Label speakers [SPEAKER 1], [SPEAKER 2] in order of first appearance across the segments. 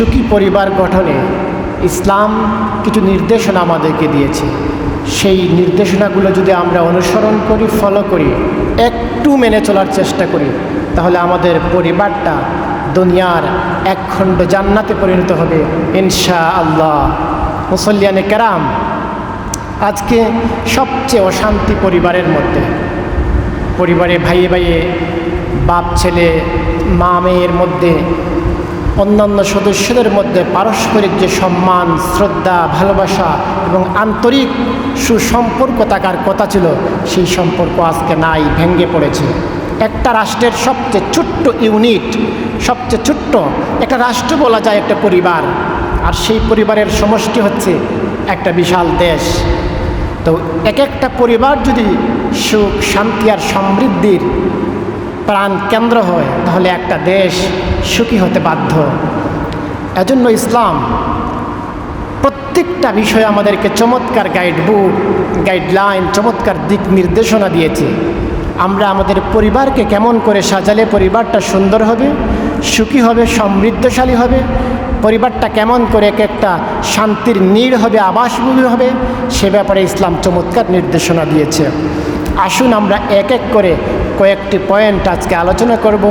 [SPEAKER 1] সুখী পরিবার গঠনে ইসলাম কিছু নির্দেশনা আমাদেরকে দিয়েছে। সেই নির্দেশনাগুলো যদি আমরা অনুসরণ করি ফলো করি, একটু মেনে চলার চেষ্টা করি, তাহলে আমাদের পরিবারটা দুনিয়ার এক খণ্ড জান্নাতে পরিণত হবে ইনশা আল্লাহ মুসল্লিয়ানে কেরাম, আজকে সবচেয়ে অশান্তি পরিবারের মধ্যে। পরিবারে ভাইয়ে ভাইয়ে বাপ, ছেলে, মা, মেয়ের মধ্যে অন্যান্য সদস্যদের মধ্যে পারস্পরিক যে সম্মান, শ্রদ্ধা, ভালোবাসা এবং আন্তরিক সুসম্পর্ক থাকার কথা ছিল, সেই সম্পর্ক আজকে নাই, ভেঙে পড়েছে। একটা রাষ্ট্রের সবচেয়ে ছোট্ট ইউনিট, সবচেয়ে ছোট্ট একটা রাষ্ট্র বলা যায় একটা পরিবার। আর সেই পরিবারের সমষ্টি হচ্ছে একটা বিশাল দেশ। তো এক একটা পরিবার যদি সুখ, শান্তি আর সমৃদ্ধির প্রাণ কেন্দ্র হয়, তাহলে একটা দেশ সুখী হতে বাধ্য। এজন্য ইসলাম প্রত্যেকটা বিষয়ে আমাদেরকে চমৎকার গাইড বুক গাইডলাইন চমৎকার দিক নির্দেশনা দিয়েছে। আমরা আমাদের পরিবারকে কেমন করে সাজালে পরিবারটা সুন্দর হবে, সুখী হবে, সমৃদ্ধশালী হবে, পরিবারটা কেমন করে এক একটা শান্তির নীড় হবে, আবাসভূমি হবে, সে ব্যাপারে ইসলাম চমৎকার নির্দেশনা দিয়েছে। আসুন আমরা এক এক করে কয়েকটি পয়েন্ট আজকে আলোচনা করব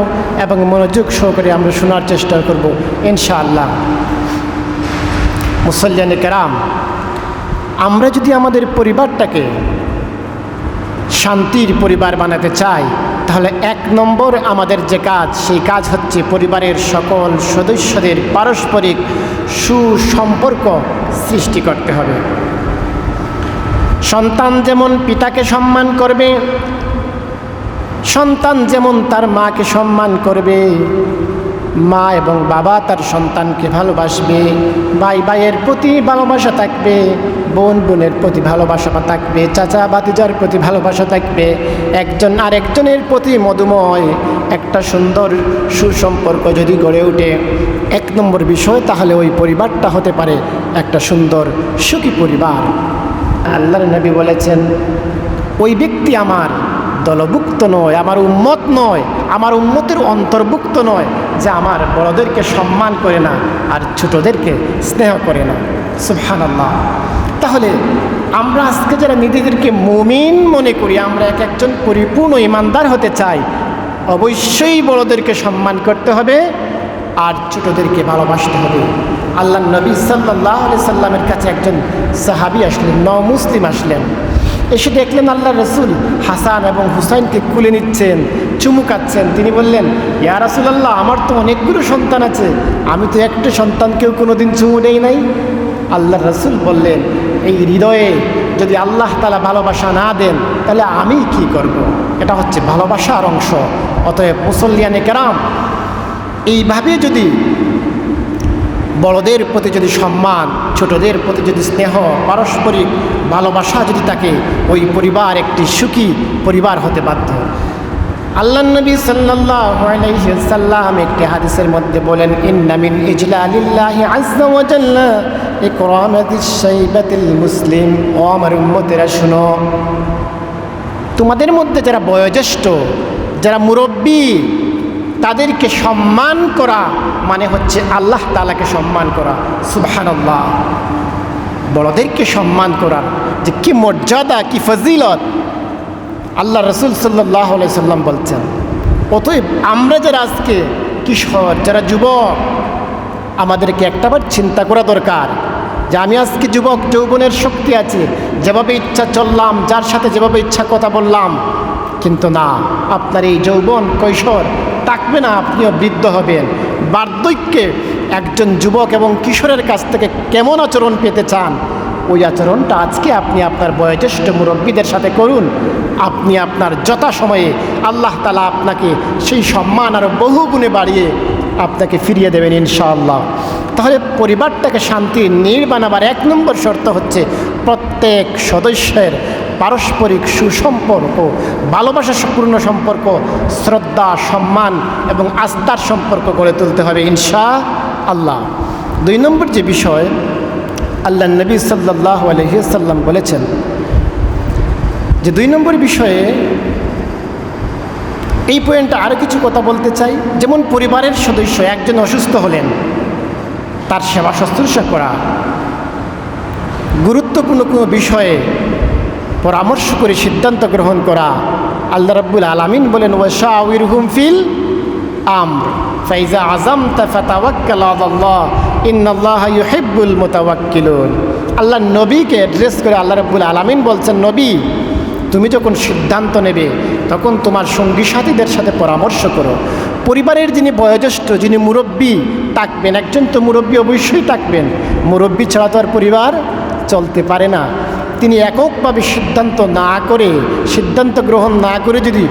[SPEAKER 1] এবং মনোযোগ সহকারে আমরা শোনার চেষ্টা করব, ইনশাআল্লাহ। মুসল্লান কেরাম, আমরা যদি আমাদের পরিবারটাকে শান্তির পরিবার বানাতে চাই, তাহলে এক নম্বর আমাদের যে কাজ, সেই কাজ হচ্ছে পরিবারের সকল সদস্যদের পারস্পরিক সুসম্পর্ক সৃষ্টি করতে হবে। সন্তান যেমন পিতাকে সম্মান করবে সন্তান যেমন তার মাকে সম্মান করবে, মা এবং বাবা তার সন্তানকে ভালোবাসবে ভাই ভাইয়ের প্রতি ভালোবাসা থাকবে, বোন বোনের প্রতি ভালোবাসা থাকবে, চাচা বাতিজার প্রতি ভালোবাসা থাকবে, একজন আরেকজনের প্রতি মধুময় একটা সুন্দর সুসম্পর্ক যদি গড়ে ওঠে। এক নম্বর বিষয়, তাহলে ওই পরিবারটা হতে পারে একটা সুন্দর সুখী পরিবার। আল্লাহর নবী বলেছেন, ওই ব্যক্তি আমার দলভুক্ত নয়, আমার উম্মত নয়, আমার উম্মতের অন্তর্ভুক্ত নয় যে আমার বড়দেরকে সম্মান করে না আর ছোটদেরকে স্নেহ করে না। সুবহান আল্লাহ তাহলে আমরা আজকে যারা নিজেদেরকে মুমিন মনে করি, আমরা এক একজন পরিপূর্ণ ইমানদার হতে চাই, অবশ্যই বড়দেরকে সম্মান করতে হবে আর ছোটদেরকে ভালোবাসতে হবে। আল্লাহ নবী সাল্লাহ সাল্লামের কাছে একজন সাহাবি আসলেন ন মুসলিম আসলেন। এসে দেখলেন আল্লাহ রসুল হাসান এবং হুসাইনকে কুলে নিচ্ছেন চুমুকাচ্ছেন তিনি বললেন, ইয়া রাসুলাল্লাহ, আমার তো অনেকগুলো সন্তান আছে। আমি তো একটা সন্তানকেও কোনো দিন চুমু নেই নাই। আল্লাহ রসুল বললেন, এই হৃদয়ে যদি আল্লাহ তালা ভালোবাসা না দেন, তাহলে আমি কি করব। এটা হচ্ছে ভালোবাসার অংশ। অতএব মুসল্লিয়ানে কেরাম, এইভাবে যদি বড়দের প্রতি যদি সম্মান, ছোটদের প্রতি যদি স্নেহ, পারস্পরিক ভালোবাসা যদি থাকে ওই পরিবার একটি সুখী পরিবার হতে বাধ্য। আল্লাহ নবী সাল্লাম একটি হাদিসের মধ্যে বলেন ইন্নামিন মুসলিম। ও আমার উম্মতেরা, শুনো, তোমাদের মধ্যে যারা বয়োজ্যেষ্ঠ, যারা মুরব্বী তাদেরকে সম্মান করা মানে হচ্ছে আল্লাহ তালাকে সম্মান করা। সুবহানাল্লাহ। বড়দেরকে সম্মান করা যে কি মর্যাদা, কি ফজিলত। আল্লাহ রসুল সাল্লাহ সাল্লাম বলছেন, অতএব আমরা যারা আজকে কিশোর, যারা যুবক, আমাদেরকে একটাবার চিন্তা করা দরকার যে আমি আজকে যুবক, যৌবনের শক্তি আছে, যেভাবে ইচ্ছা চললাম, যার সাথে যেভাবে ইচ্ছা কথা বললাম, কিন্তু না, আপনার এই যৌবন কৈশোর থাকবে না, আপনিও বৃদ্ধ হবেন। বার্ধক্যে একজন যুবক এবং কিশোরের কাছ থেকে কেমন আচরণ পেতে চান? ওই আচরণটা আজকে আপনি আপনার বয়োজ্যেষ্ঠ মুরব্বীদের সাথে করুন। আপনি আপনার যথাসময়ে আল্লাহ তালা আপনাকে সেই সম্মান আরও বহু গুণে বাড়িয়ে আপনাকে ফিরিয়ে দেবেন ইনশাআল্লাহ। তাহলে পরিবারটাকে শান্তি বানাবার এক নম্বর শর্ত হচ্ছে প্রত্যেক সদস্যের পারস্পরিক সুসম্পর্ক ভালোবাসা ভালোবাসাপূর্ণ সম্পর্ক শ্রদ্ধা, সম্মান এবং আস্থার সম্পর্ক গড়ে তুলতে হবে ইনশা আল্লাহ। দুই নম্বর যে বিষয়, আল্লাহ নবী সাল্লাহ আলহিসাল্লাম বলেছেন যে দুই নম্বর বিষয়ে এই পয়েন্টে আরও কিছু কথা বলতে চাই। যেমন পরিবারের সদস্য একজন অসুস্থ হলেন, তার সেবা শুশ্রূষা করা। গুরুত্বপূর্ণ কোনো বিষয়ে পরামর্শ করে সিদ্ধান্ত গ্রহণ করা। আল্লাহ রাব্বুল আলামিন বলেন ওয়াশাউির হুম ফিল আম ফাইজা আজম তাফাতাওয়াক্কাল আল্লাহ ইন্নাল্লাহ ইউহিব্বুল মুতাওয়াক্কিলুন। আল্লাহ নবীকে অ্যাড্রেস করে আল্লাহ রাব্বুল আলামিন বলছেন, নবী, তুমি যখন সিদ্ধান্ত নেবে, তখন তোমার সঙ্গী সাথীদের সাথে পরামর্শ করো। পরিবারের যিনি বয়োজ্যেষ্ঠ, যিনি মুরব্বী, থাকবেন, একজন তো মুরব্বী অবশ্যই থাকবেন। মুরব্বী ছাড়া তো আর পরিবার চলতে পারে না। তিনি এককভাবে সিদ্ধান্ত না করে, সিদ্ধান্ত গ্রহণ না করে যদি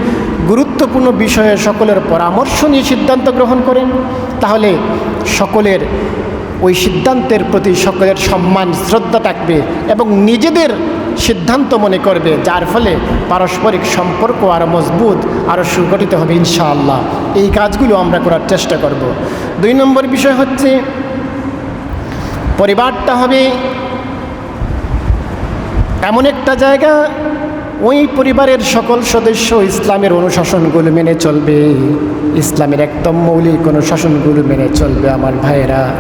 [SPEAKER 1] গুরুত্বপূর্ণ বিষয়ে সকলের পরামর্শ নিয়ে সিদ্ধান্ত গ্রহণ করেন, তাহলে সকলের ওই সিদ্ধান্তের প্রতি সকলের সম্মান, শ্রদ্ধা থাকবে এবং নিজেদের সিদ্ধান্ত মনে করবে, যার ফলে পারস্পরিক সম্পর্ক আরও মজবুত আরও সুগঠিত হবে ইনশাআল্লাহ। এই কাজগুলো আমরা করার চেষ্টা করব। দুই নম্বর বিষয় হচ্ছে, পরিবারটা হবে এমন একটা জায়গা, ওই পরিবারের সকল সদস্য ইসলামের অনুশাসনগুলো মেনে চলবে। ইসলামের একদম মৌলিক অনুশাসনগুলো মেনে চলবে আমার ভাইয়েরা।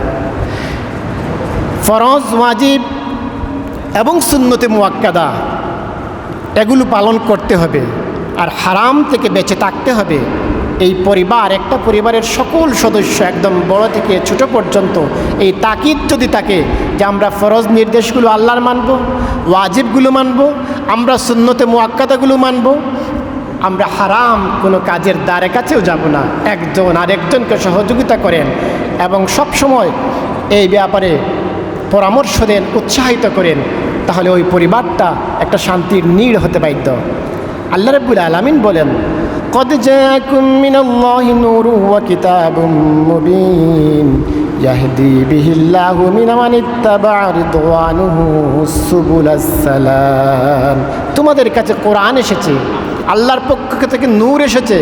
[SPEAKER 1] ফরজ, ওয়াজিব এবং সুন্নতে মুয়াক্কাদা, এগুলো পালন করতে হবে। আর হারাম থেকে বেঁচে থাকতে হবে। এই পরিবার, একটা পরিবারের সকল সদস্য একদম বড় থেকে ছোট পর্যন্ত এই তাকিদ যদি থাকে যে আমরা ফরজ নির্দেশগুলো আল্লাহর মানব, ওয়াজিবগুলো মানব, আমরা সুন্নতে মোয়াক্কাতাগুলো মানব, আমরা হারাম কোনো কাজের দ্বারে কাছেও যাব না। একজন আরেকজনকে সহযোগিতা করেন এবং সব সময় এই ব্যাপারে পরামর্শ দেন, উৎসাহিত করেন, তাহলে ওই পরিবারটা একটা শান্তির নীড় হতে বাধ্য। আল্লাহ রব্বুল আলামিন বলেন قد جاءكم من الله نور وكتاب مبين يهدي به الله من من اتبع رضوانه سبل السلام তোমাদের কাছে কোরআন এসেছে আল্লাহর পক্ষ থেকে নূর এসেছে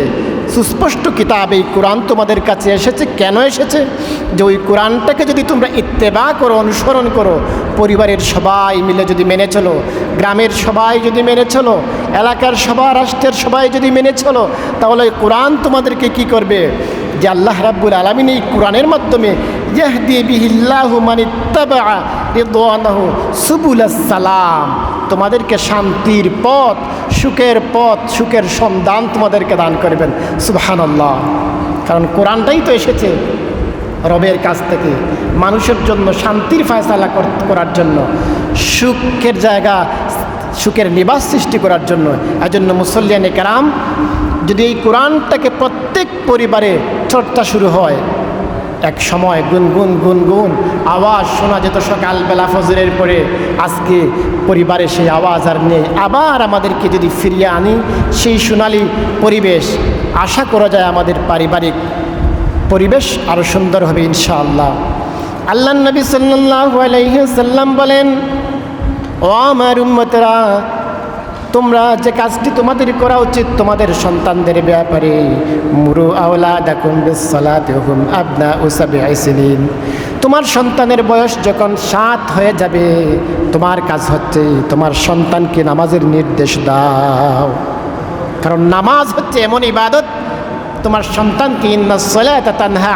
[SPEAKER 1] সুস্পষ্ট কিতাব এই কোরআন তোমাদের কাছে এসেছে। কেন এসেছে? যে ওই কোরআনটাকে যদি তোমরা ইত্তেবা করো, অনুসরণ করো, পরিবারের সবাই মিলে যদি মেনে চলো, গ্রামের সবাই যদি মেনে চলো, এলাকার সবার, রাষ্ট্রের সবাই যদি মেনে চলো, তাহলে কোরআন তোমাদেরকে কি করবে? যে আল্লাহ রাব্বুল আলমিন এই কোরআনের মাধ্যমে সালাম তোমাদেরকে শান্তির পথ, সুখের পথ, সুখের সন্ধান তোমাদেরকে দান করবেন। সুবহানাল্লাহ। কারণ কোরআনটাই তো এসেছে রবের কাছ থেকে, মানুষের জন্য শান্তির ফয়সালা কর- করার জন্য, সুখের জায়গা, সুখের নিবাস সৃষ্টি করার জন্য। এজন্য মুসল্লিয়ানে কেরাম, যদি এই কোরআনটাকে প্রত্যেক পরিবারে চর্চা শুরু হয়। এক সময় গুনগুন গুনগুন আওয়াজ শোনা যেত সকালবেলা ফজরের পরে। আজকে পরিবারে সেই আওয়াজ আর নেই। আবার আমাদেরকে যদি ফিরিয়ে আনি সেই সোনালি পরিবেশ, আশা করা যায় আমাদের পারিবারিক পরিবেশ আরও সুন্দর হবে ইনশাআল্লাহ। আল্লাহ নবী সাল্লাল্লাহু আলাইহি সাল্লাম বলেন, ও আমার উম্মতরা তোমরা যে কাজটি তোমাদের করা উচিত তোমাদের সন্তানদের ব্যাপারে। মুরু আওলা আবনা তোমার সন্তানের বয়স যখন সাত হয়ে যাবে, তোমার কাজ হচ্ছে তোমার সন্তানকে নামাজের নির্দেশ দাও। কারণ নামাজ হচ্ছে এমন ইবাদত, তোমার সন্তানকে ইন্না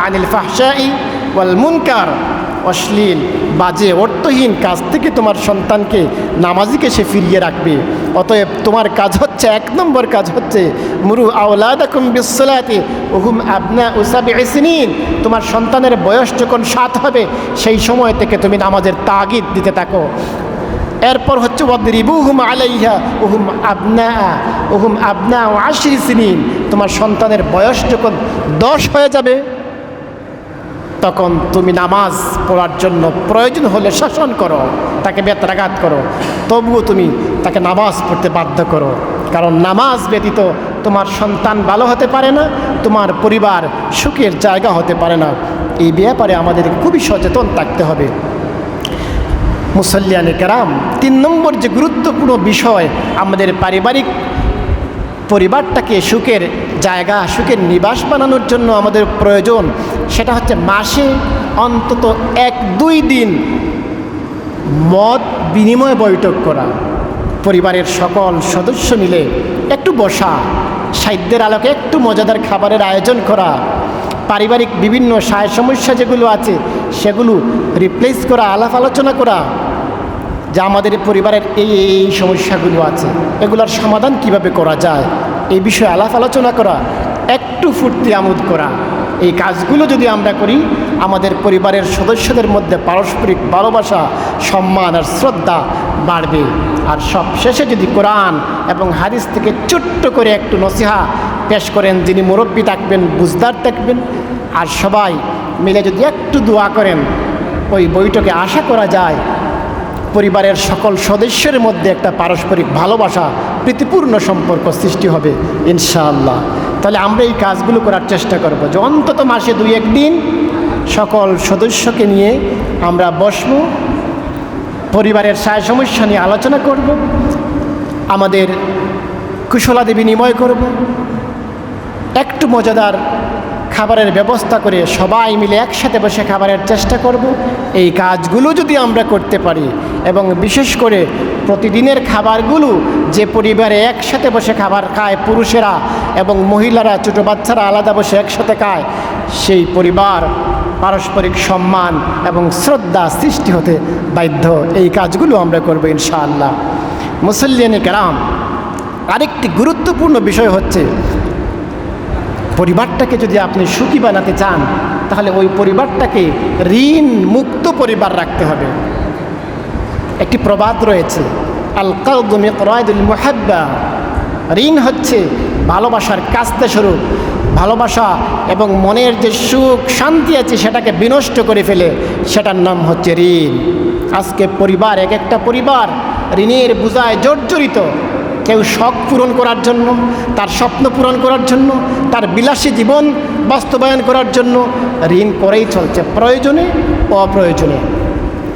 [SPEAKER 1] আনিল ফাহশাই ওয়াল মুনকার। অশ্লীল, বাজে, অর্থহীন কাজ থেকে তোমার সন্তানকে নামাজিকে সে ফিরিয়ে রাখবে। অতএব তোমার কাজ হচ্ছে, এক নম্বর কাজ হচ্ছে, মুরু আওলাদাকুম বিশ্বলাতে ওহুম আবনা উসাবি ইসনিন তোমার সন্তানের বয়স যখন সাত হবে, সেই সময় থেকে তুমি নামাজের তাগিদ দিতে থাকো। এরপর হচ্ছে, ওয়াদরিবুহুম আলাইহা ওহুম আবনা ওহুম আবনা ও আশরি সিনিন। তোমার সন্তানের বয়স যখন দশ হয়ে যাবে তখন তুমি নামাজ পড়ার জন্য প্রয়োজন হলে শাসন করো, তাকে বেতরাঘাত করো। তবুও তুমি তাকে নামাজ পড়তে বাধ্য করো। কারণ নামাজ ব্যতীত তোমার সন্তান ভালো হতে পারে না, তোমার পরিবার সুখের জায়গা হতে পারে না। এই ব্যাপারে আমাদের খুবই সচেতন থাকতে হবে। মুসল্লিয়ানে কেরাম, তিন নম্বর যে গুরুত্বপূর্ণ বিষয় আমাদের পারিবারিক পরিবারটাকে সুখের জায়গা সুখের নিবাস বানানোর জন্য আমাদের প্রয়োজন, সেটা হচ্ছে মাসে অন্তত এক দুই দিন মত বিনিময় বৈঠক করা। পরিবারের সকল সদস্য মিলে একটু বসা, সাহিত্যের আলোকে একটু মজাদার খাবারের আয়োজন করা, পারিবারিক বিভিন্ন সায় সমস্যা যেগুলো আছে সেগুলো রিপ্লেস করা, আলাপ আলোচনা করা, যা আমাদের পরিবারের এই এই এই সমস্যাগুলো আছে। এগুলোর সমাধান কীভাবে করা যায়? এই বিষয়ে আলাপ আলোচনা করা, একটু ফুর্তি আমোদ করা, এই কাজগুলো যদি আমরা করি, আমাদের পরিবারের সদস্যদের মধ্যে পারস্পরিক ভালোবাসা, সম্মান আর শ্রদ্ধা বাড়বে। আর সব শেষে যদি কোরআন এবং হাদিস থেকে ছোট্ট করে একটু নসিহা পেশ করেন, যিনি মুরব্বী থাকবেন, বুঝদার থাকবেন, আর সবাই মিলে যদি একটু দোয়া করেন, ওই বইটাকে আশা করা যায় পরিবারের সকল সদস্যের মধ্যে একটা পারস্পরিক ভালোবাসা, প্রীতিপূর্ণ সম্পর্ক সৃষ্টি হবে, ইনশাআল্লাহ। তাহলে আমরা এই কাজগুলো করার চেষ্টা করব। যে অন্তত মাসে দুই একদিন সকল সদস্যকে নিয়ে আমরা বসবো, পরিবারের সায় সমস্যা নিয়ে আলোচনা করব, আমাদের কুশলাদি বিনিময় করব, একটু মজাদার খাবারের ব্যবস্থা করে সবাই মিলে একসাথে বসে খাবারের চেষ্টা করব। এই কাজগুলো যদি আমরা করতে পারি এবং বিশেষ করে প্রতিদিনের খাবারগুলো যে পরিবারে একসাথে বসে খাবার খায় পুরুষেরা এবং মহিলারা, ছোটো বাচ্চারা আলাদা বসে একসাথে খায়, সেই পরিবার পারস্পরিক সম্মান এবং শ্রদ্ধা সৃষ্টি হতে বাধ্য। এই কাজগুলো আমরা করব ইনশাআল্লাহ। মুসল্লিয়ানি কেরাম, আরেকটি গুরুত্বপূর্ণ বিষয় হচ্ছে পরিবারটাকে যদি আপনি সুখী বানাতে চান, তাহলে ওই পরিবারটাকে ঋণ মুক্ত পরিবার রাখতে হবে। একটি প্রবাদ রয়েছে আল কাউদুমি করায়দুল ঋণ হচ্ছে ভালোবাসার কাস্তে স্বরূপ। ভালোবাসা এবং মনের যে সুখ, শান্তি আছে, সেটাকে বিনষ্ট করে ফেলে, সেটার নাম হচ্ছে ঋণ। আজকে পরিবার, এক একটা পরিবার ঋণের বোঝায় জর্জরিত। কেউ শখ পূরণ করার জন্য, তার স্বপ্ন পূরণ করার জন্য, তার বিলাসী জীবন বাস্তবায়ন করার জন্য ঋণ করেই চলছে। প্রয়োজনে, অপ্রয়োজনে।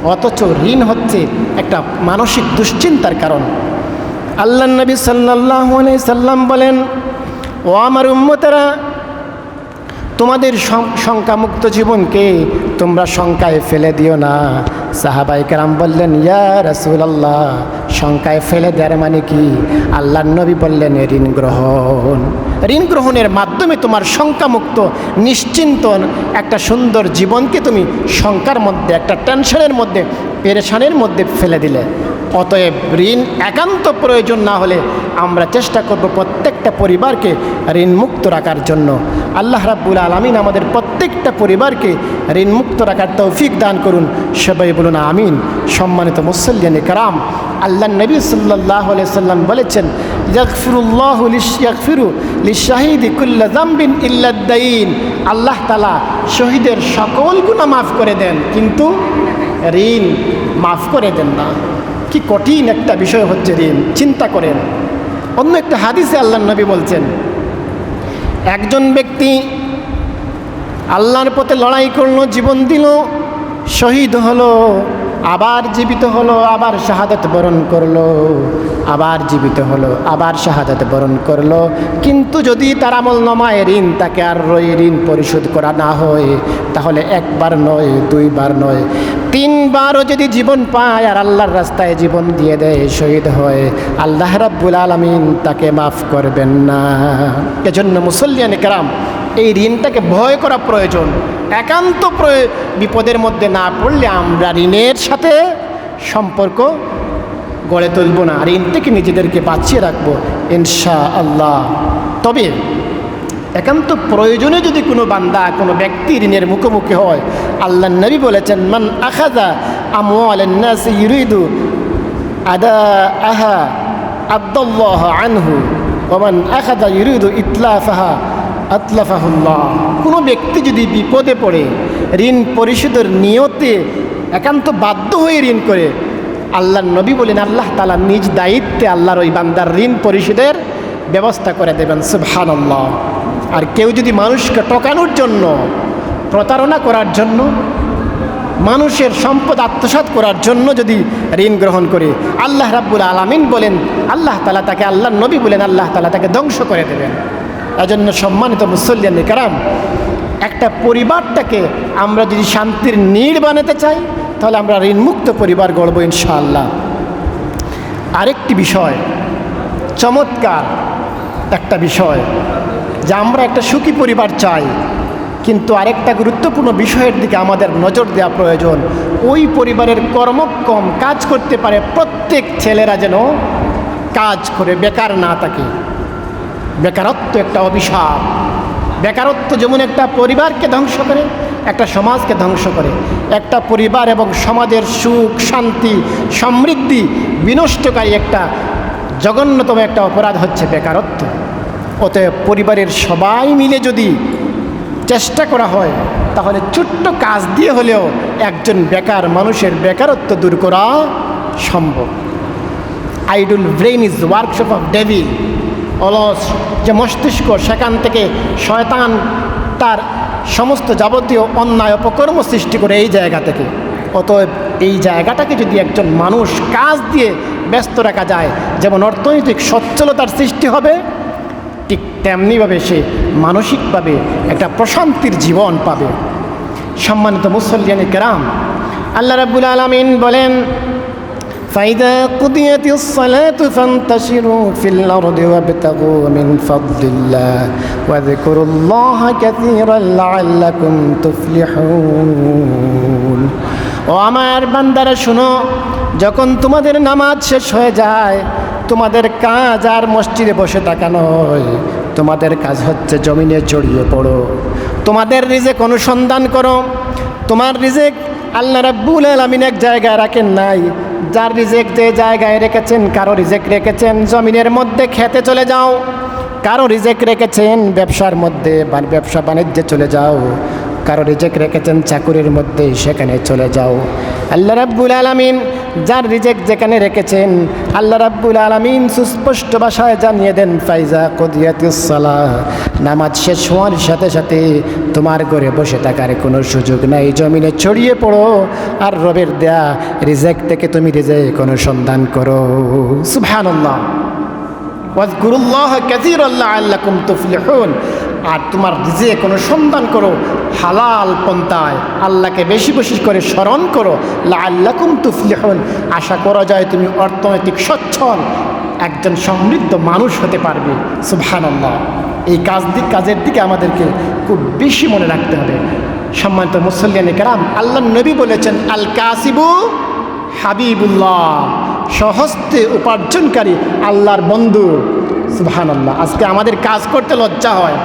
[SPEAKER 1] অথচ ঋণ হচ্ছে একটা মানসিক দুশ্চিন্তার কারণ। আল্লাহ নবী সাল্লাহ সাল্লাম বলেন, ও আমার উম্মতেরা, তোমাদের শঙ্কামুক্ত জীবনকে তোমরা শঙ্কায় ফেলে দিও না। সাহাবাই কারাম বললেন, ইয়া রসুল আল্লাহ শঙ্কায় ফেলে দেওয়ার মানে কি? আল্লাহ নবী বললেন ঋণ গ্রহণ। ঋণ গ্রহণের মাধ্যমে তোমার শঙ্কামুক্ত, নিশ্চিন্ত একটা সুন্দর জীবনকে তুমি শঙ্কার মধ্যে, একটা টেনশনের মধ্যে, পেরেশানের মধ্যে ফেলে দিলে। অতএব ঋণ একান্ত প্রয়োজন না হলে আমরা চেষ্টা করব প্রত্যেকটা পরিবারকে ঋণমুক্ত রাখার জন্য। আল্লাহ রাব্বুল আলমিন আমাদের প্রত্যেকটা পরিবারকে ঋণমুক্ত রাখার তৌফিক দান করুন। সবাই বলুন আমিন। সম্মানিত মুসল্লিয়ান কারাম আল্লাহ নবী সাল্লাহ সাল্লাম বলেছেন আল্লাহ তালা শহীদের সকল গুণা মাফ করে দেন, কিন্তু ঋণ মাফ করে দেন না। কি কঠিন একটা বিষয় হচ্ছে ঋণ চিন্তা করেন। অন্য একটা হাদিসে আল্লাহ নবী বলছেন, একজন ব্যক্তি আল্লাহর পথে লড়াই করল, জীবন দিল, শহীদ হলো, আবার জীবিত হলো, আবার শাহাদত বরণ করল, আবার জীবিত হলো, আবার শাহাদত বরণ করল। কিন্তু যদি তার আমল নমায় ঋণ, তাকে আর রই ঋণ পরিশোধ করা না হয়, তাহলে একবার নয়, দুইবার নয়। তিনবারও যদি জীবন পায় আর আল্লাহর রাস্তায় জীবন দিয়ে দেয়, শহীদ হয়, আল্লাহ রাব্বুল আলমিন তাকে মাফ করবেন না। এজন্য মুসল্লিয়ান কেরাম, এই ঋণটাকে ভয় করা প্রয়োজন। একান্ত বিপদের মধ্যে না পড়লে আমরা ঋণের সাথে সম্পর্ক গড়ে তুলব না। ঋণ থেকে নিজেদেরকে বাঁচিয়ে রাখব ইনশা আল্লাহ তবে একান্ত প্রয়োজনে যদি কোনো বান্দা, কোনো ব্যক্তি ঋণের মুখোমুখি হয় আল্লাহ নবী বলেছেন, মান আমওয়ালান্নাস ইউরিদু আদা আহা আব্দুল্লাহ আনহু ওমান আখাদা ইউরিদু ইতলাফাহা আতলাফাহুল্লাহ কোনো ব্যক্তি যদি বিপদে পড়ে, ঋণ পরিশোধের নিয়তে একান্ত বাধ্য হয়ে ঋণ করে আল্লাহ নবী বলেন, আল্লাহ তালা নিজ দায়িত্বে আল্লাহর ওই বান্দার ঋণ পরিশোধের ব্যবস্থা করে দেবেন। সুবহান আল্লাহ আর কেউ যদি মানুষকে টকানোর জন্য, প্রতারণা করার জন্য, মানুষের সম্পদ আত্মসাত করার জন্য যদি ঋণ গ্রহণ করে, আল্লাহ রাব্বুল আলমিন বলেন, আল্লাহ তালা তাকে আল্লাহ নবী বলেন, আল্লাহ তালা তাকে ধ্বংস করে দেবেন। এজন্য সম্মানিত মুসল্লিয়ান কারাম, একটা পরিবারটাকে আমরা যদি শান্তির নীড় বানাতে চাই, তাহলে আমরা ঋণমুক্ত পরিবার গড়ব ইনশাআল্লাহ। আরেকটি বিষয়, চমৎকার একটা বিষয় যে আমরা একটা সুখী পরিবার চাই। কিন্তু আরেকটা গুরুত্বপূর্ণ বিষয়ের দিকে আমাদের নজর দেওয়া প্রয়োজন। ওই পরিবারের কর্মক্ষম কাজ করতে পারে প্রত্যেক ছেলেরা যেন কাজ করে, বেকার না থাকে। বেকারত্ব একটা অভিশাপ। বেকারত্ব যেমন একটা পরিবারকে ধ্বংস করে, একটা সমাজকে ধ্বংস করে। একটা পরিবার এবং সমাজের সুখ, শান্তি, সমৃদ্ধি বিনষ্টকারী একটা জঘন্যতম একটা অপরাধ হচ্ছে বেকারত্ব। অতএব পরিবারের সবাই মিলে যদি চেষ্টা করা হয়, তাহলে ছোট্ট কাজ দিয়ে হলেও একজন বেকার মানুষের বেকারত্ব দূর করা সম্ভব। Idle brain is workshop of devil. অলস যে মস্তিষ্ক, সেখান থেকে শয়তান তার সমস্ত যাবতীয় অন্যায় অপকর্ম সৃষ্টি করে এই জায়গা থেকে। অতএব এই জায়গাটাকে যদি একজন মানুষ কাজ দিয়ে ব্যস্ত রাখা যায়, যেমন অর্থনৈতিক সচ্ছলতার সৃষ্টি হবে তেমনিভাবে সে মানসিকভাবে একটা প্রশান্তির জীবন পাবে সম্মানিত মুসল্লিয়ানি কেরাম আল্লাহ রাব্বুল আলমিন বলেন فإذا قضيت الصلاة فانتشروا في الأرض وابتغوا من فضل الله واذكروا الله كثيرا لعلكم تفلحون ও আমার বান্দারা শুনো যখন তোমাদের নামাজ শেষ হয়ে যায় তোমাদের কাজ আর মসজিদে বসে থাকা নয় তোমাদের কাজ হচ্ছে জমিনে জড়িয়ে পড়ো। তোমাদের রিজেক অনুসন্ধান করো। তোমার রিজেক আল্লাহ রাব্বুল আলামিন এক জায়গায় রাখেন নাই। যার রিজেক যে জায়গায় রেখেছেন, কারও রিজেক রেখেছেন জমিনের মধ্যে খেতে চলে যাও। কারও রিজেক রেখেছেন ব্যবসার মধ্যে ব্যবসা বাণিজ্যে চলে যাও। কারও রিজেক রেখেছেন চাকুরির মধ্যে সেখানে চলে যাও। আল্লাহ রাব্বুল আলামিন যার রিজেক যেখানে রেখেছেন, আল্লাহ রাব্বুল আলামিন সুস্পষ্ট ভাষায় জানিয়ে দেন, ফাইজা কদিয়াতুসালাহ নামাজ শেষ হওয়ার সাথে সাথে তোমার ঘরে বসে থাকার কোনো সুযোগ নাই। জমিনে ছড়িয়ে পড়ো আর রবের দেয়া রিজেক থেকে তুমি রিজেক অনুসন্ধান করো। সুবহানাল্লাহ। ওয়াজকুরুল্লাহ কাসীরাল্লাহ আল্লাকুম তুফলিহুন। আর তোমার যে কোনো সন্ধান করো, হালাল পন্থায় আল্লাহকে বেশি বেশি করে স্মরণ করো লা আল্লাকুম তুফলিহুন। আশা করা যায় তুমি অর্থনৈতিক সচ্ছল, একজন সমৃদ্ধ মানুষ হতে পারবে। সুবহানাল্লাহ। এই কাজ দিক কাজের দিকে আমাদেরকে খুব বেশি মনে রাখতে হবে। সম্মানিত মুসল্লিয়ান কারাম, আল্লাহ নবী বলেছেন আল কাসিবু হাবিবুল্লাহ। সহস্তে উপার্জনকারী আল্লাহর বন্ধু। সুবহান আল্লাহ আজকে আমাদের কাজ করতে লজ্জা হয়।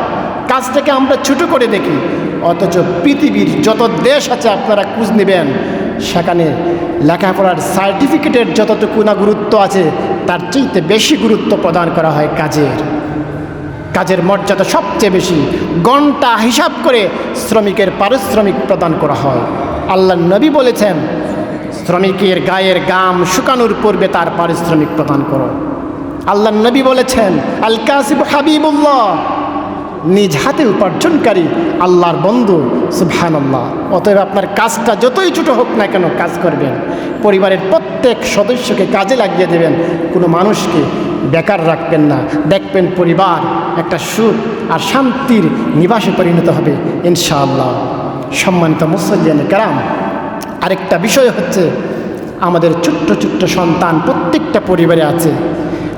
[SPEAKER 1] কাজটাকে আমরা ছোটো করে দেখি। অথচ পৃথিবীর যত দেশ আছে আপনারা খোঁজ নেবেন, সেখানে লেখাপড়ার সার্টিফিকেটের যতটুকু না গুরুত্ব আছে, তার চাইতে বেশি গুরুত্ব প্রদান করা হয় কাজের। কাজের মর্যাদা সবচেয়ে বেশি। ঘণ্টা হিসাব করে শ্রমিকের পারিশ্রমিক প্রদান করা হয়। আল্লাহ নবী বলেছেন, শ্রমিকের গায়ের গাম শুকানোর পূর্বে তার পারিশ্রমিক প্রদান করো। আল্লাহ নবী বলেছেন আল কাসিব হাবিবুল্লাহ। নিজ হাতে উপার্জনকারী আল্লাহর বন্ধু সুবহান আল্লাহ অতএব আপনার কাজটা যতই ছোটো হোক না কেন কাজ করবেন। পরিবারের প্রত্যেক সদস্যকে কাজে লাগিয়ে দেবেন। কোনো মানুষকে বেকার রাখবেন না। দেখবেন পরিবার একটা সুখ আর শান্তির নিবাসে পরিণত হবে, ইনশাআল্লাহ। সম্মানিত মুসল্লিয়ান কারাম, আরেকটা বিষয় হচ্ছে, আমাদের ছোট্ট ছোট্ট সন্তান প্রত্যেকটা পরিবারে আছে।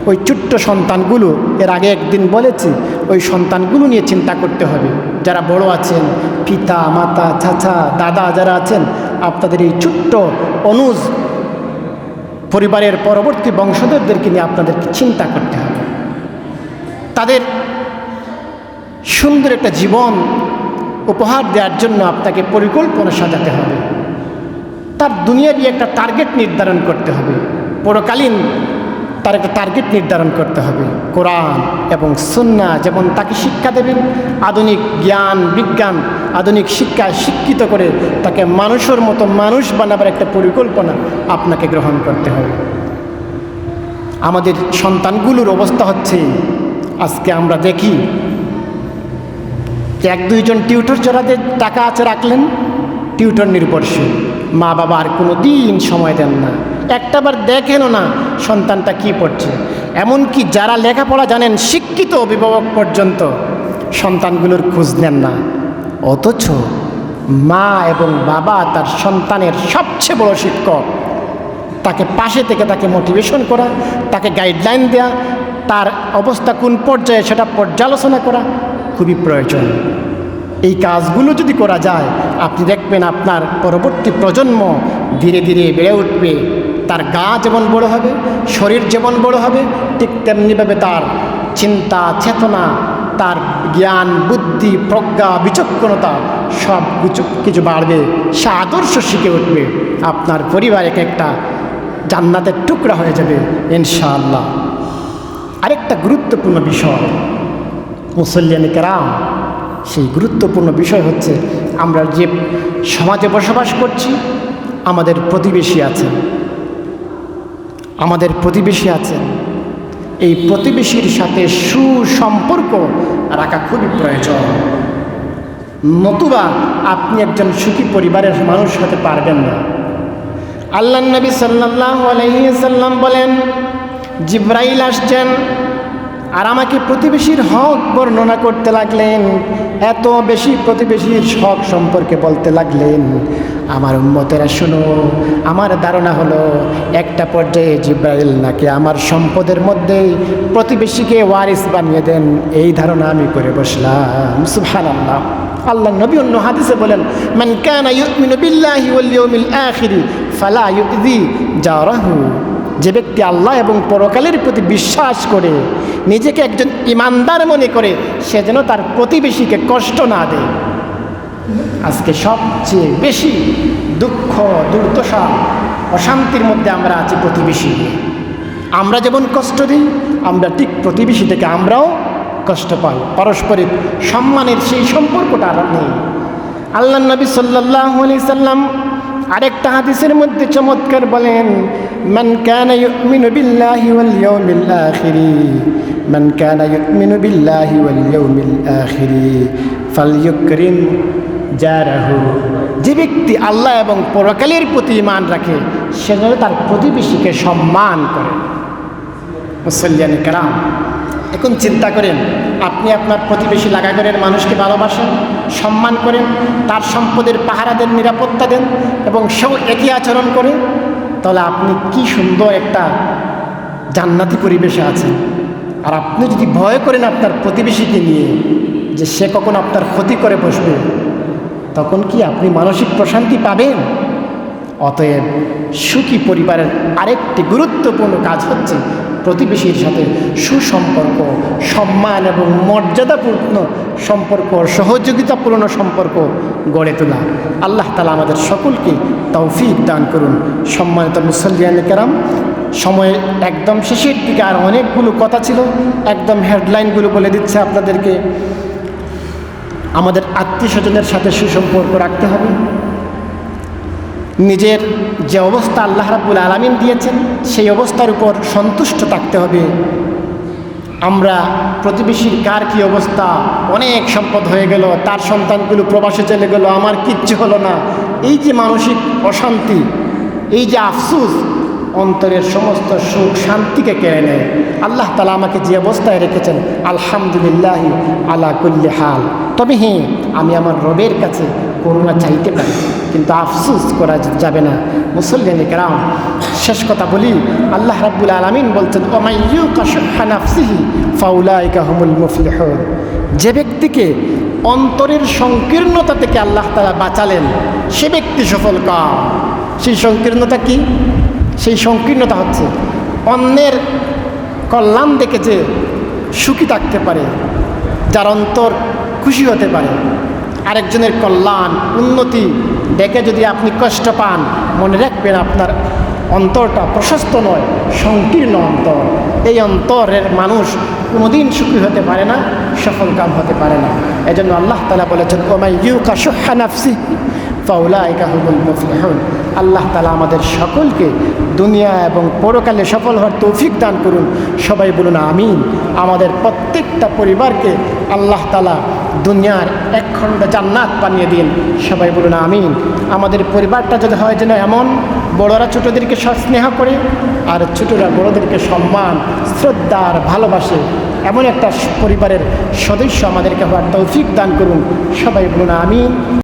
[SPEAKER 1] ওই ছোট্ট সন্তানগুলো এর আগে একদিন বলেছি, ওই সন্তানগুলো নিয়ে চিন্তা করতে হবে। যারা বড় আছেন, পিতা, মাতা, চাচা, দাদা যারা আছেন, আপনাদের এই ছোট্ট অনুজ পরিবারের পরবর্তী বংশধরদেরকে নিয়ে আপনাদেরকে চিন্তা করতে হবে। তাদের সুন্দর একটা জীবন উপহার দেওয়ার জন্য আপনাকে পরিকল্পনা সাজাতে হবে। তার দুনিয়াবি একটা টার্গেট নির্ধারণ করতে হবে। পরকালীন তার একটা টার্গেট নির্ধারণ করতে হবে। কোরআন এবং সুন্না যেমন তাকে শিক্ষা দেবেন, আধুনিক জ্ঞান, বিজ্ঞান, আধুনিক শিক্ষায় শিক্ষিত করে তাকে মানুষের মতো মানুষ বানাবার একটা পরিকল্পনা আপনাকে গ্রহণ করতে হবে। আমাদের সন্তানগুলোর অবস্থা হচ্ছে, আজকে আমরা দেখি এক দুইজন টিউটর যারাদের টাকা আছে রাখলেন, টিউটর নির্ভরশীল। মা বাবা আর কোনো দিন সময় দেন না। একটাবার দেখেনও না সন্তানটা কি পড়ছে। এমনকি যারা লেখাপড়া জানেন, শিক্ষিত অভিভাবক পর্যন্ত সন্তানগুলোর খোঁজ নেন না। অথচ মা এবং বাবা তার সন্তানের সবচেয়ে বড় শিক্ষক। তাকে পাশে থেকে তাকে মোটিভেশন করা, তাকে গাইডলাইন দেয়া, তার অবস্থা কোন পর্যায়ে সেটা পর্যালোচনা করা খুবই প্রয়োজন। এই কাজগুলো যদি করা যায়, আপনি দেখবেন আপনার পরবর্তী প্রজন্ম ধীরে ধীরে বেড়ে উঠবে। তার গা যেমন বড় হবে, শরীর যেমন বড় হবে, ঠিক তেমনিভাবে তার চিন্তা, চেতনা, তার জ্ঞান, বুদ্ধি, প্রজ্ঞা, বিচক্ষণতা সব কিছু কিছু বাড়বে, সে আদর্শ শিখে উঠবে। আপনার পরিবার এক একটা জান্নাতের টুকরা হয়ে যাবে, ইনশাআল্লাহ। আরেকটা গুরুত্বপূর্ণ বিষয়, মুসল্লিয়ান কেরাম, সেই গুরুত্বপূর্ণ বিষয় হচ্ছে, আমরা যে সমাজে বসবাস করছি, আমাদের প্রতিবেশী আছেন আমাদের প্রতিবেশী আছেন। এই প্রতিবেশীর সাথে সুসম্পর্ক রাখা খুবই প্রয়োজন। নতুবা আপনি একজন সুখী পরিবারের মানুষ হতে পারবেন না। আল্লাহ নবী সাল্লাহ আলহিসাল্লাম বলেন, জিব্রাইল আসছেন আর আমাকে প্রতিবেশীর হক বর্ণনা করতে লাগলেন, এত বেশি প্রতিবেশীর হক সম্পর্কে বলতে লাগলেন, আমার উম্মতেরা শুনো, আমার ধারণা হলো একটা পর্যায়ে জিব্রাইল নাকি আমার সম্পদের মধ্যেই প্রতিবেশীকে ওয়ারিস বানিয়ে দেন। এই ধারণা আমি করে বসলাম। সুবহানাল্লাহ। আল্লাহ আল্লাহ নবী অন্য হাদিসে বলেন, মান কানা ইউমিনু বিল্লাহি ওয়াল ইয়াউমিল আখির ফালা ইউযি জারাহু। যে ব্যক্তি আল্লাহ এবং পরকালের প্রতি বিশ্বাস করে, নিজেকে একজন ইমানদার মনে করে, সে যেন তার প্রতিবেশীকে কষ্ট না দেয়। আজকে সবচেয়ে বেশি দুঃখ, দুর্দশা, অশান্তির মধ্যে আমরা আছি প্রতিবেশী আমরা যেমন কষ্ট দিই, আমরা ঠিক প্রতিবেশী থেকে আমরাও কষ্ট পাই। পারস্পরিক সম্মানের সেই সম্পর্কটা আর নেই। আল্লাহ নবী সাল্লাহ আলি সাল্লাম আরেকটা হাদিসের মধ্যে চমৎকার বলেন, মান কানা ইউমিনু বিল্লাহি ওয়াল ইয়াউমিল আখিরি। মান কানা ইউমিনু বিল্লাহি ওয়াল ইয়াউমিল আখিরি। ফালইউকরিম জারাহু। যে ব্যক্তি আল্লাহ এবং পরকালের প্রতি ইমান রাখে, সে যেন তার প্রতিবেশীকে সম্মান করে। মুসল্লিয়ানি কারাম, এখন চিন্তা করেন, আপনি আপনার প্রতিবেশী লাগাগরের মানুষকে ভালোবাসেন? সম্মান করেন, তার সম্পদের পাহারা দেন নিরাপত্তা দেন এবং সেও একই আচরণ করে। তাহলে আপনি কি সুন্দর একটা জান্নাতি পরিবেশে আছেন। আর আপনি যদি ভয় করেন আপনার প্রতিবেশীকে নিয়ে, যে সে কখন আপনার ক্ষতি করে বসবে, তখন কি আপনি মানসিক প্রশান্তি পাবেন? অতএব সুখী পরিবারের আরেকটি গুরুত্বপূর্ণ কাজ হচ্ছে প্রতিবেশীর সাথে সুসম্পর্ক, সম্মান এবং মর্যাদাপূর্ণ সম্পর্ক, সহযোগিতাপূর্ণ সম্পর্ক গড়ে তোলা। আল্লাহ তালা আমাদের সকলকে তৌফিক দান করুন। সম্মানিত মুসল্লিয়ান কেরাম, সময় একদম শেষের দিকে আর অনেকগুলো কথা ছিল, একদম হেডলাইনগুলো বলে দিচ্ছে আপনাদেরকে। আমাদের আত্মীয় স্বজনের সাথে সুসম্পর্ক রাখতে হবে। নিজের যে অবস্থা আল্লাহ রাব্বুল আলামিন দিয়েছেন, সেই অবস্থার উপর সন্তুষ্ট থাকতে হবে। আমরা প্রতিবেশীর কার কি অবস্থা? অনেক সম্পদ হয়ে গেল, তার সন্তানগুলো প্রবাসে চলে গেল, আমার কিচ্ছু হলো না। এই যে মানসিক অশান্তি, এই যে আফসুস, অন্তরের সমস্ত সুখ শান্তিকে কেড়ে নেয়। আল্লাহ তালা আমাকে যে অবস্থায় রেখেছেন, আলহামদুলিল্লাহ আলা কুল্লি হাল। তবে হ্যাঁ আমি আমার রবের কাছে করুণা চাইতে পারি, কিন্তু আফসুস করা যাবে না। মুসল্লিনে কেরাম, শেষ কথা বলি, আল্লাহ রাব্বুল আলমিন বলছেন যে ব্যক্তিকে অন্তরের সংকীর্ণতা থেকে আল্লাহ তালা বাঁচালেন, সে ব্যক্তি সফল কাম সেই সংকীর্ণতা কি? সেই সংকীর্ণতা হচ্ছে, অন্যের কল্যাণ দেখে যে সুখী থাকতে পারে, যার অন্তর খুশি হতে পারে। আরেকজনের কল্যাণ, উন্নতি দেখে যদি আপনি কষ্ট পান, মনে রাখবেন আপনার অন্তরটা প্রশস্ত নয়, সংকীর্ণ অন্তর। এই অন্তরের মানুষ কোনোদিন সুখী হতে পারে না, সফল কাম হতে পারে না। এজন্য আল্লাহ তালা বলেছেন ওমাই ইউ কাশুহা নাফসি ফাউলাইকা হুমুল মুফলিহুন। আল্লাহ তালা আমাদের সকলকে দুনিয়া এবং পরকালে সফল হওয়ার তৌফিক দান করুন। সবাই বলুন আমিন। আমাদের প্রত্যেকটা পরিবারকে আল্লাহ তালা দুনিয়ার এক খণ্ড জান্নাত বানিয়ে দিন। সবাই বলুন আমিন। আমাদের পরিবারটা যদি হয় যেন এমন, বড়রা ছোটদেরকে স্নেহ করে আর ছোটরা বড়দেরকে সম্মান, শ্রদ্ধা আর ভালোবাসে, এমন একটা পরিবারের সদস্য আমাদেরকে হওয়ার তৌফিক দান করুন। সবাই বলুন আমিন।